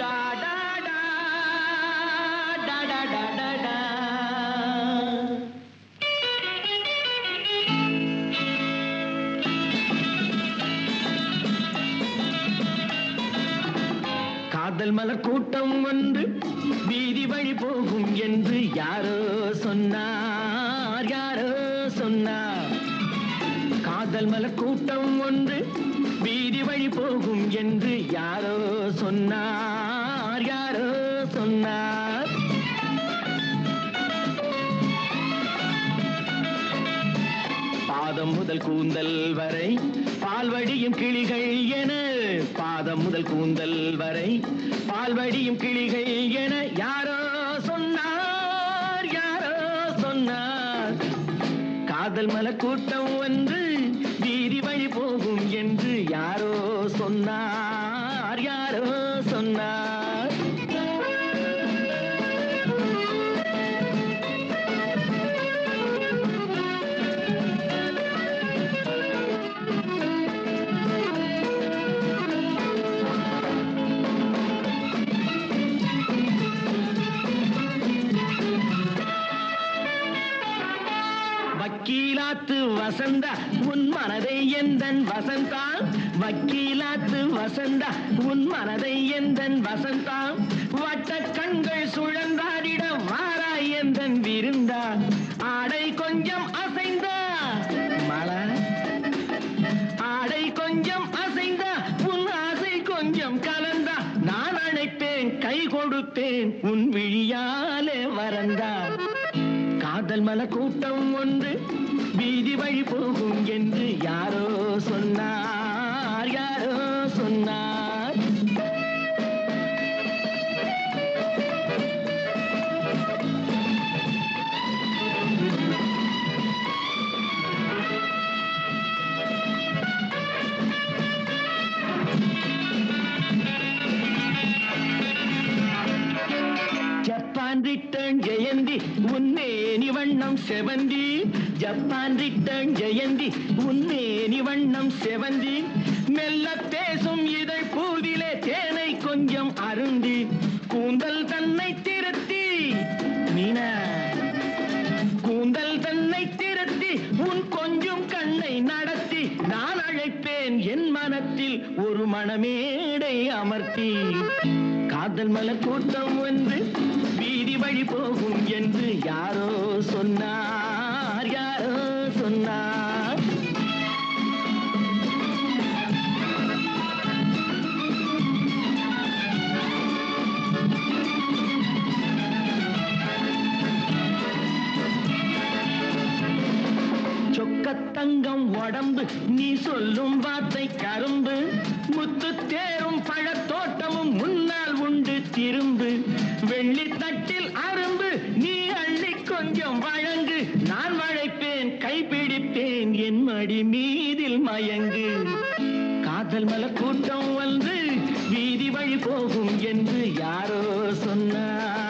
வழி காதல் மலர் கூட்டம் ஒன்று வீதி வழி போகும் என்று யாரோ சொன்னார் காதல் மலர் கூட்டம் ஒன்று. வீதி வழி போகும் என்று யாரோ சொன்னார் யாரோ சொன்னார். பாதம் முதல் கூந்தல் வரை பால்வடியும் கிளிகள் என பாதம் முதல் கூந்தல் வரை பால்வடியும் கிளிகள் என யாரோ சொன்னார் யாரோ சொன்னார். காதல் மலர் கூட்டம் ஒன்று போகும் என்று யாரோ சொன்னார் யாரோ சொன்னார். வக்கீலாத்து வசந்த உன் மனதை எந்தன் வசந்தா? வக்கீலாத்து வசந்த உன் மனதை எந்தன் வசந்தா? வட்ட கண்கள் சுழந்தாடிட வாராய் எந்தன் விருந்தா? ஆடை கொஞ்சம் அசைந்தா? மலர் ஆடை கொஞ்சம் அசைந்தா? உன் ஆசை கொஞ்சம் கலந்தா? நான் அழைப்பேன் கை கொடுப்பேன் உன் விழியாலே வரந்தா காதல் மல கூட்டம் ஒன்று. வீதி வழி போகும் என்று யாரோ சொன்னார் யாரோ சொன்னார். ஜப்பான் ரிட்டர்ன் ஜெயந்தி உன்னேனி வண்ணம் செவந்தி. Japan return Jayanthi. உன்னேனி வண்ணம் செவந்தி. மெல்ல பேசும் இதழ் பூவிலே தேனை கொஞ்சம் அருந்தி. கூந்தல் தன்னை திருத்தி மீனா. கூந்தல் தன்னை திருத்தி உன் கொஞ்சம் கண்ணை நடத்தி. நான் அழைப்பேன் என் மனத்தில் ஒரு மனமேடை அமர்த்தி. காதல் மலர் கூட்டம் ஒன்று வழி போகும் என்று யாரோ சொன்னார் யாரோ சொன்னார். சொக்கத்தங்கம் உடம்பு நீ சொல்லும் வார்த்தை கரு கொஞ்சம் வழங்கு நான் வளைப்பேன் கைப்பிடிப்பேன் என் மடி மீதில் மயங்கு. காதல் மல கூட்டம் வந்து வீதி வழி போகும் என்று யாரோ சொன்னார்.